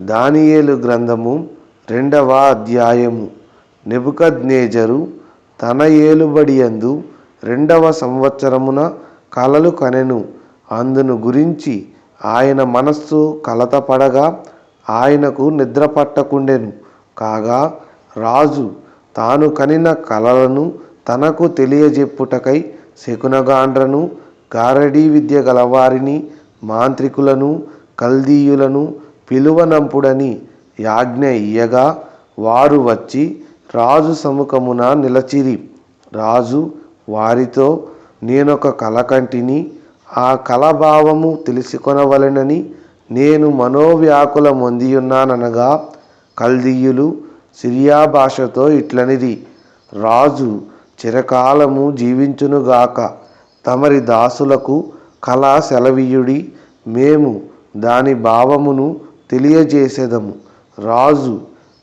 దానియేలు గ్రంథము రెండవ అధ్యాయము. నెబుకద్నేజరు తన ఏలుబడియందు రెండవ సంవత్సరమున కలలు కనెను. అందును గురించి ఆయన మనస్సు కలతపడగా ఆయనకు నిద్ర పట్టకుండెను. కాగా రాజు తాను కనిన కలలను తనకు తెలియజెప్పుటకై శకునగాండ్రను గారడీ విద్య గలవారిని మాంత్రికులను కల్దీయులను పిలువనంపుడని యాజ్ఞ ఇయ్యగా వారు వచ్చి రాజు సముఖమున నిలచిరి. రాజు వారితో నేనొక కల కంటిని ఆ కలభావము తెలుసుకొనవలెనని నేను మనోవ్యాకుల మొందియున్నాననగా కల్దీయులు సిరియా భాషతో ఇట్లనిది రాజు చిరకాలము జీవించునుగాక తమరి దాసులకు కళా సెలవీయుడి మేము దాని భావమును తెలియజేసేదము. రాజు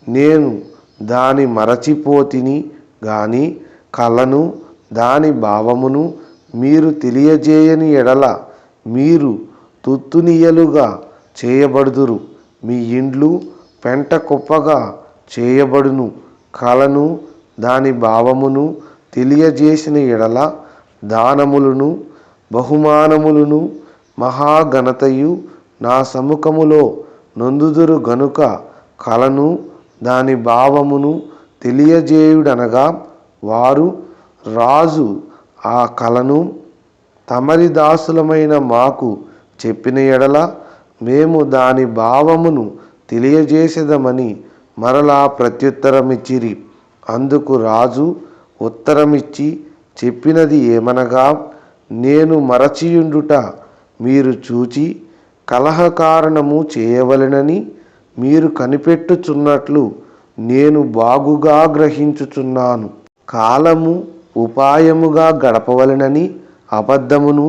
నేను దాని మరచిపోతిని గాని కలను దాని భావమును మీరు తెలియజేయని ఎడల మీరు తుత్తునియలుగా చేయబడుదురు. మీ ఇండ్లు పెంట కుప్పగా చేయబడును. కలను దాని భావమును తెలియజేసిన ఎడల దానములను బహుమానములను మహాఘనతయు నా సముఖములో నొందుదురు గనుక కలను దాని భావమును తెలియజేయుడనగా వారు రాజు ఆ కలను తమరి దాసులమైన మాకు చెప్పిన ఎడల మేము దాని భావమును తెలియజేసేదమని మరలా ప్రత్యుత్తరమిచ్చిరి. అందుకు రాజు ఉత్తరమిచ్చి చెప్పినది ఏమనగా నేను మరచియుండుట మీరు చూచి కలహకారణము చేయవలెనని మీరు కనిపెట్టుచున్నట్లు నేను బాగుగా గ్రహించుచున్నాను. కాలము ఉపాయముగా గడపవలెనని అబద్ధమును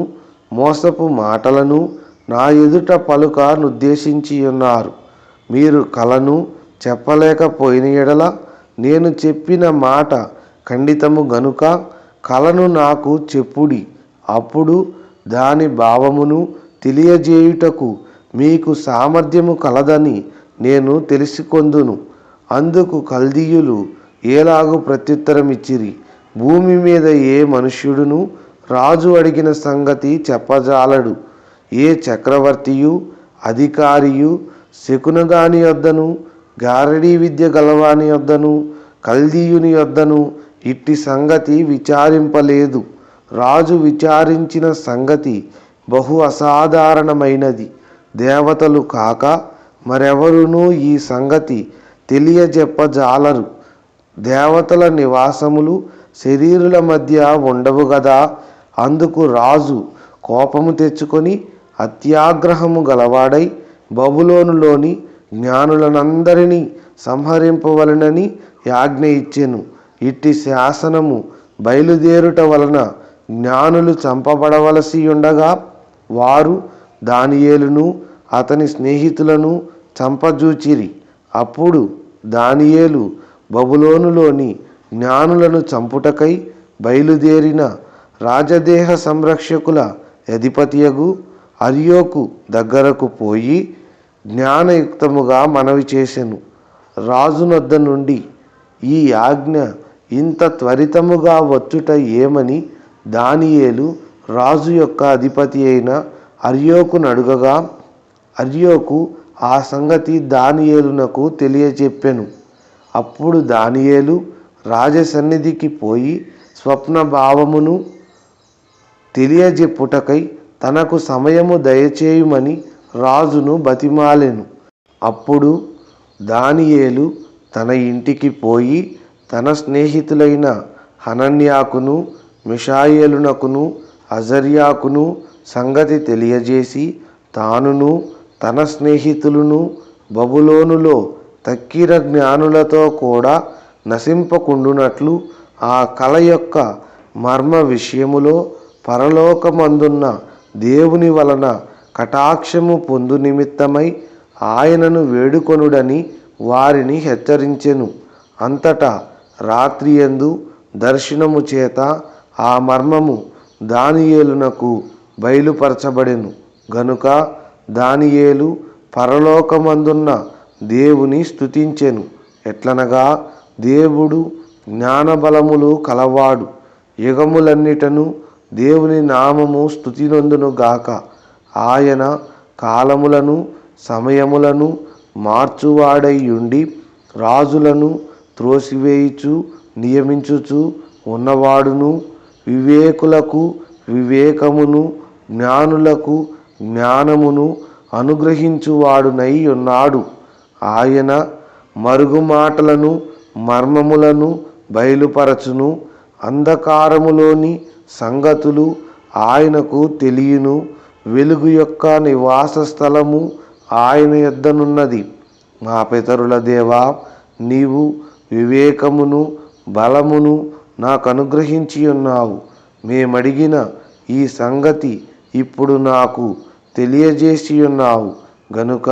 మోసపు మాటలను నా ఎదుట పలుక నుద్దేశించి ఉన్నారు మీరు కలను చెప్పలేకపోయిన ఎడల నేను చెప్పిన మాట ఖండితము గనుక కలను నాకు చెప్పుడి. అప్పుడు దాని భావమును తెలియజేయుటకు మీకు సామర్థ్యము కలదని నేను తెలుసుకొందును. అందుకు కల్దీయులు ఏలాగు ప్రత్యుత్తరమిచ్చిరి. భూమి మీద ఏ మనుష్యుడును రాజు అడిగిన సంగతి చెప్పజాలడు. ఏ చక్రవర్తియు అధికారియు శకునగాని వద్దను గారడీ విద్య గలవాని వద్దను కల్దీయుని వద్దను ఇట్టి సంగతి విచారింపలేదు. రాజు విచారించిన సంగతి బహు అసాధారణమైనది. దేవతలు కాక మరెవరునూ ఈ సంగతి తెలియజెప్పజాలరు. దేవతల నివాసములు శరీరుల మధ్య ఉండవు గదా. అందుకు రాజు కోపము తెచ్చుకొని అత్యాగ్రహము గలవాడై బబులోనులోని జ్ఞానులనందరినీ సంహరింపవలనని యాజ్ఞ ఇచ్చెను. ఇట్టి శాసనము బయలుదేరుట వలన జ్ఞానులు చంపబడవలసి ఉండగా వారు దానియేలును అతని స్నేహితులను చంపజూచిరి. అప్పుడు దానియేలు బబులోనులోని జ్ఞానులను చంపుటకై బయలుదేరిన రాజదేహ సంరక్షకుల అధిపతియగు అరియోకు దగ్గరకు పోయి జ్ఞానయుక్తముగా మనవి చేసెను. రాజునొద్ద నుండి ఈ ఆజ్ఞ ఇంత త్వరితముగా వచ్చుట ఏమని దానియేలు రాజు యొక్క అధిపతి అయిన అర్యోకును అడుగగా అర్యోకు ఆ సంగతి దానియేలునకు తెలియజెప్పెను. అప్పుడు దానియేలు రాజసన్నిధికి పోయి స్వప్న భావమును తెలియజెప్పుటకై తనకు సమయము దయచేయుమని రాజును బతిమాలెను. అప్పుడు దానియేలు తన ఇంటికి పోయి తన స్నేహితులైన హనన్యాకును మిషాయేలునకును అజర్యాకును సంగతి తెలియజేసి తానును తన స్నేహితులను బబులోనులో తక్కిర జ్ఞానులతో కూడా నశింపకుండునట్లు ఆ కళ యొక్క మర్మ విషయములో పరలోకమందున్న దేవుని వలన కటాక్షము పొందు నిమిత్తమై ఆయనను వేడుకొనుడని వారిని హెచ్చరించెను. అంతటా రాత్రియందు దర్శనము చేత ఆ మర్మము దానియేలునకు బయలుపరచబడెను. గనుక దానియేలు పరలోకమందున్న దేవుని స్థుతించెను ఎట్లనగా దేవుడు జ్ఞానబలములు కలవాడు. యుగములన్నిటను దేవుని నామము స్థుతినందును గాక. ఆయన కాలములను సమయములను మార్చువాడై ఉండి రాజులను త్రోసివేయుచు నియమించుచు ఉన్నవాడును వివేకులకు వివేకమును జ్ఞానులకు జ్ఞానమును అనుగ్రహించువాడునై ఉన్నాడు. ఆయన మరుగు మాటలను మర్మములను బయలుపరచును. అంధకారములోని సంగతులు ఆయనకు తెలియను. వెలుగు యొక్క నివాస స్థలము ఆయన యొద్దనున్నది. మా పితరుల దేవా నీవు వివేకమును బలమును నాకు అనుగ్రహించి ఉన్నావు. మేమడిగిన ఈ సంగతి ఇప్పుడు నాకు తెలియజేసి ఉన్నావు. గనుక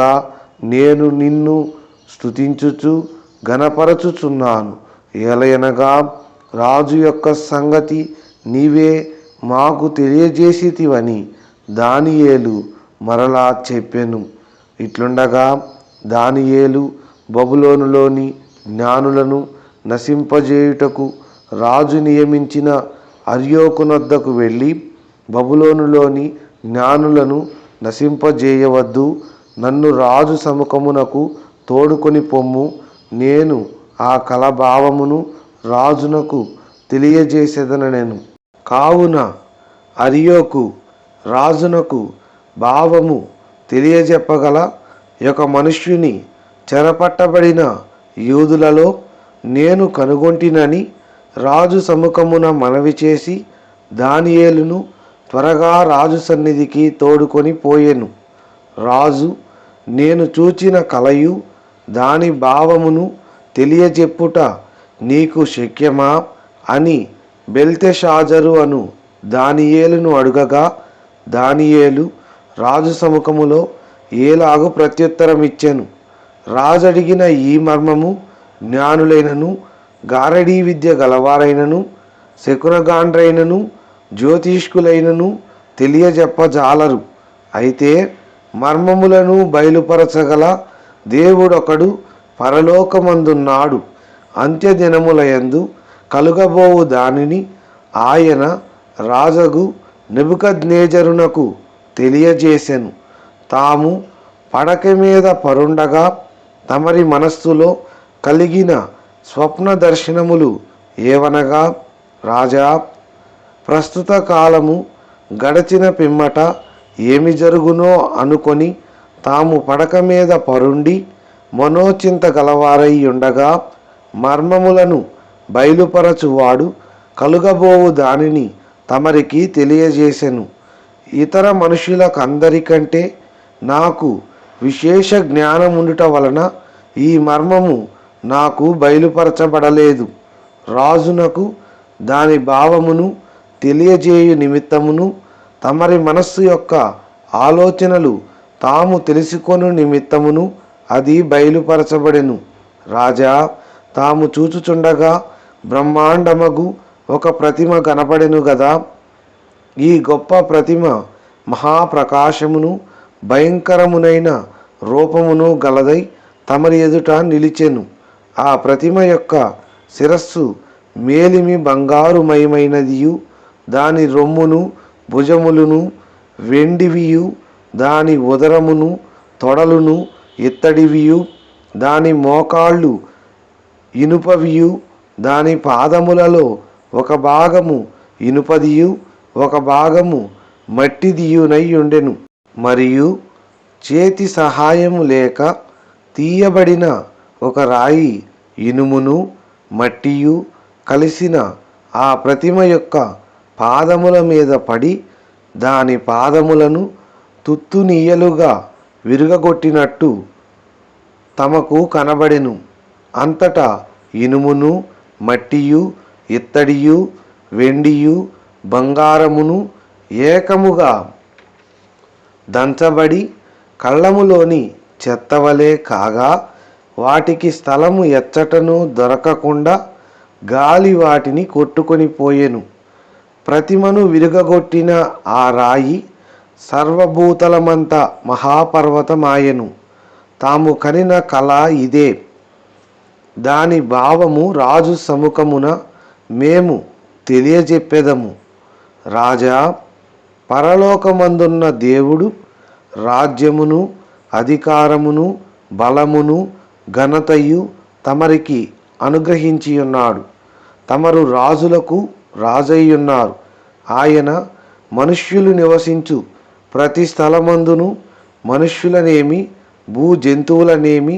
నేను నిన్ను స్తుతించుచు గణపరచుచున్నాను ఏలయనగా రాజు యొక్క సంగతి నీవే మాకు తెలియజేసితివని దానియేలు మరలా చెప్పెను. ఇట్లుండగా దానియేలు బబులోనులోని జ్ఞానులను నశింపజేయుటకు రాజు నియమించిన అర్యోకునొద్దకు వెళ్ళి బబులోనులోని జ్ఞానులను నశింపజేయవద్దు. నన్ను రాజు సముఖమునకు తోడుకొని పొమ్ము. నేను ఆ కలభావమును రాజునకు తెలియజేసేదనెను కావున అరియోకు రాజునకు భావము తెలియజెప్పగల యొక్క మనుష్యుని చెరపట్టబడిన యూదులలో నేను కనుగొంటినని రాజు సముఖమున మనవి చేసి దానియేలును త్వరగా రాజు సన్నిధికి తోడుకొని పోయెను. రాజు నేను చూచిన కలయు దాని భావమును తెలియజెప్పుట నీకు శక్యమా అని బెల్తెషాజరు అను దానియేలును అడుగగా దానియేలు రాజు సముఖములో ఏలాగు ప్రత్యుత్తరం ఇచ్చెను రాజు అడిగిన ఈ మర్మము జ్ఞానులైనను గారడీ విద్య గలవారైనను శకునగాండ్రైనను జ్యోతిష్కులైనను తెలియజెప్పజాలరు. అయితే మర్మములను బయలుపరచగల దేవుడొకడు పరలోకమందున్నాడు. అంత్యదినములయందు కలుగబోవు దానిని ఆయన రాజగు నిబుకజ్నేజరునకు తెలియజేసెను. తాము పడక మీద పరుండగా తమరి మనస్సులో కలిగిన స్వప్న దర్శనములు ఏవనగా? రాజా ప్రస్తుత కాలము గడచిన పిమ్మట ఏమి జరుగునో అనుకొని తాము పడక మీద పరుండి మనోచింత గలవారై ఉండగా మర్మములను బయలుపరచువాడు కలుగబోవు దానిని తమరికి తెలియజేసెను. ఇతర మనుషులకందరికంటే నాకు విశేష జ్ఞానముండుట వలన ఈ మర్మము నాకు బయలుపరచబడలేదు. రాజునకు దాని భావమును తెలియజేయు నిమిత్తమును తమరి మనస్సు యొక్క ఆలోచనలు తాము తెలుసుకొను నిమిత్తమును అది బయలుపరచబడెను. రాజా తాము చూచుచుండగా బ్రహ్మాండమగు ఒక ప్రతిమ కనపడెను గదా. ఈ గొప్ప ప్రతిమ మహాప్రకాశమును భయంకరమునైన రూపమును గలదై తమరి ఎదుట నిలిచెను. ఆ ప్రతిమ యొక్క శిరస్సు మేలిమి బంగారుమయమైనదియు దాని రొమ్మును భుజములను వెండివియు దాని ఉదరమును తొడలును ఇత్తడివియు దాని మోకాళ్ళు ఇనుపవియు దాని పాదములలో ఒక భాగము ఇనుపదియు ఒక భాగము మట్టిదియునై ఉండెను మరియు చేతి సహాయము లేక తీయబడిన ఒక రాయి ఇనుమును మట్టియు కలిసిన ఆ ప్రతిమ యొక్క పాదముల మీద పడి దాని పాదములను తుత్తునీయలుగా విరుగగొట్టినట్టు తమకు కనబడెను. అంతటా ఇనుమును మట్టియు ఇత్తడియు వెండియు బంగారమును ఏకముగా దంచబడి కళ్ళములోని చెత్తవలే కాగా వాటికి స్థలము ఎచ్చటను దొరకకుండా గాలి వాటిని కొట్టుకొని పోయెను. ప్రతిమను విరుగగొట్టిన ఆ రాయి సర్వభూతలమంత మహాపర్వతమాయెను. తాము కనిన కళ ఇదే. దాని భావము రాజు సముఖమున మేము తెలియజెప్పెదము. రాజా పరలోకమందున్న దేవుడు రాజ్యమును అధికారమును బలమును ఘనతయు తమరికి అనుగ్రహించి ఉన్నాడు తమరు రాజులకు రాజయ్యున్నారు ఆయన మనుష్యులు నివసించు ప్రతి స్థలమందును మనుష్యులనేమి భూ జంతువులనేమి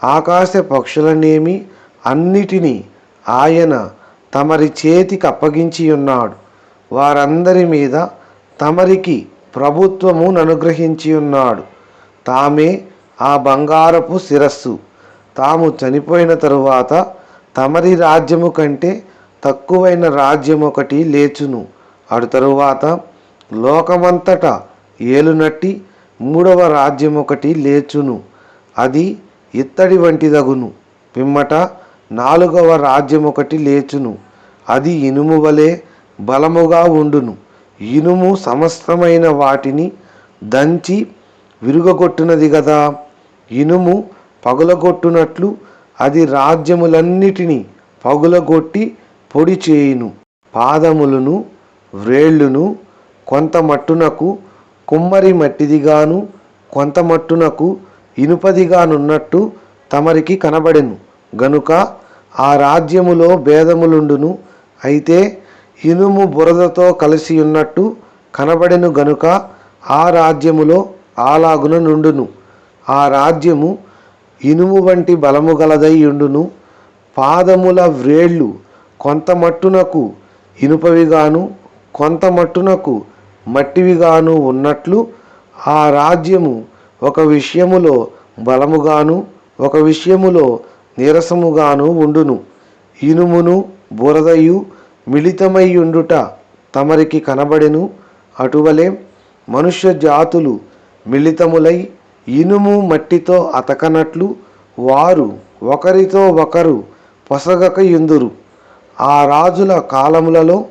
ఆకాశ పక్షులనేమి అన్నిటినీ ఆయన తమరి చేతికి అప్పగించి ఉన్నాడు వారందరి మీద తమరికి ప్రభుత్వమును అనుగ్రహించి ఉన్నాడు తామే ఆ బంగారపు శిరస్సు. తాము చనిపోయిన తరువాత తమరి రాజ్యము కంటే తక్కువైన రాజ్యం ఒకటి లేచును. అటు తరువాత లోకమంతటా ఏలునట్టి మూడవ రాజ్యం ఒకటి లేచును. అది ఇత్తడి వంటిదగును. పిమ్మట నాలుగవ రాజ్యం ఒకటి లేచును. అది ఇనుము వలె బలముగా ఉండును. ఇనుము సమస్తమైన వాటిని దంచి విరుగగొట్టునది కదా ఇనుము పగులగొట్టునట్లు అది రాజ్యములన్నిటినీ పగులగొట్టి పొడి చేయును. పాదములను వ్రేళ్ళును కొంత మట్టునకు కుమ్మరి మట్టిదిగాను కొంత మట్టునకు ఇనుపదిగానున్నట్టు తమరికి కనబడెను. గనుక ఆ రాజ్యములో భేదములుండును అయితే ఇనుము బురదతో కలిసి ఉన్నట్టు కనబడెను గనుక ఆ రాజ్యములో ఆలాగున నుండును. ఆ రాజ్యము ఇనుము వంటి బలము గలదై ఉండును. పాదముల వ్రేళ్ళు కొంత మట్టునకు ఇనుపవిగాను కొంత మట్టునకు మట్టివిగాను ఉన్నట్లు ఆ రాజ్యము ఒక విషయములో బలముగాను ఒక విషయములో నీరసముగాను ఉండును. ఇనుమును బురదయు మిళితమై ఉండుట తమరికి కనబడెను. అటువలే మనుష్య జాతులు మిళితములై ఇనుము మట్టితో అతకనట్లు వారు ఒకరితో ఒకరు పొసగక ఎందురు ఆ రాజుల కాలములలో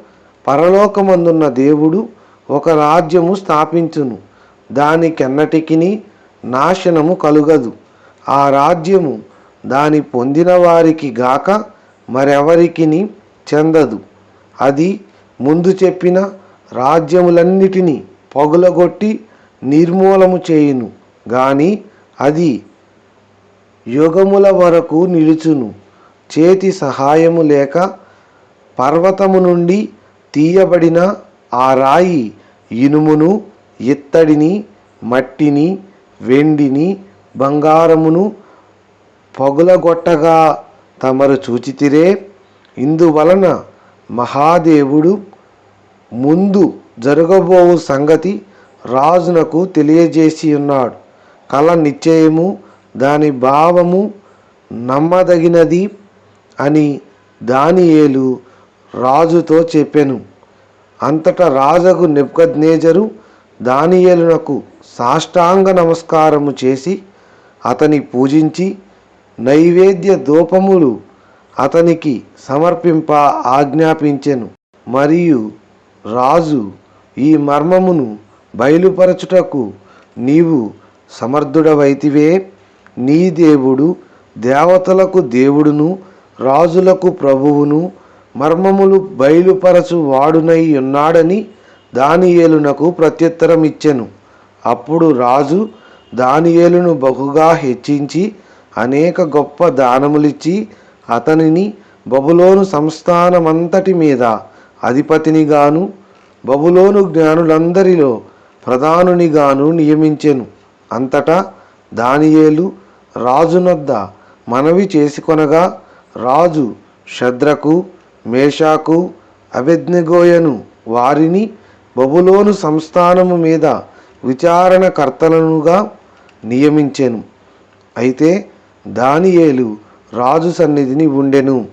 పరలోకమందున్న దేవుడు ఒక రాజ్యము స్థాపించును. దానికెన్నటికిని నాశనము కలుగదు. ఆ రాజ్యము దాని పొందిన వారికి గాక మరెవరికిని చెందదు. అది ముందు చెప్పిన రాజ్యములన్నిటినీ పగులగొట్టి నిర్మూలము చేయును. గాని అది యుగముల వరకు నిలుచును. చేతి సహాయము లేక పర్వతము నుండి తీయబడిన ఆ రాయి ఇనుమును ఇత్తడిని మట్టిని వెండిని బంగారమును పగులగొట్టగా తమరు చూచితిరే. ఇందువలన మహాదేవుడు ముందు జరగబోవు సంగతి రాజునకు తెలియజేసి ఉన్నాడు కళ నిశ్చయము దాని భావము నమ్మదగినది అని దానియేలు రాజుతో చెప్పాను. అంతటా రాజుకు నెబ్కద్నేజరు దానియేలునకు సాష్టాంగ నమస్కారము చేసి అతని పూజించి నైవేద్య దూపములు అతనికి సమర్పింప ఆజ్ఞాపించెను. మరియు రాజు ఈ మర్మమును బయలుపరచుటకు నీవు సమర్థుడవైతివే. నీ దేవుడు దేవతలకు దేవుడును రాజులకు ప్రభువును మర్మములు బయలుపరచు వాడునై ఉన్నాడని దానియేలునకు ప్రత్యుత్తరం ఇచ్చెను అప్పుడు రాజు దానియేలును బహుగా హెచ్చించి అనేక గొప్ప దానములిచ్చి అతనిని బబులోను సంస్థానమంతటి మీద అధిపతినిగాను బబులోను జ్ఞానులందరిలో ప్రధానునిగాను నియమించెను. అంతటా దానియేలు రాజునొద్ద మనవి చేసుకొనగా రాజు శద్రకు మేషాకు అభిజ్ఞగోయను వారిని బబులోను సంస్థానము మీద విచారణకర్తలనుగా నియమించెను. అయితే దానియేలు రాజు సన్నిధిని ఉండెను.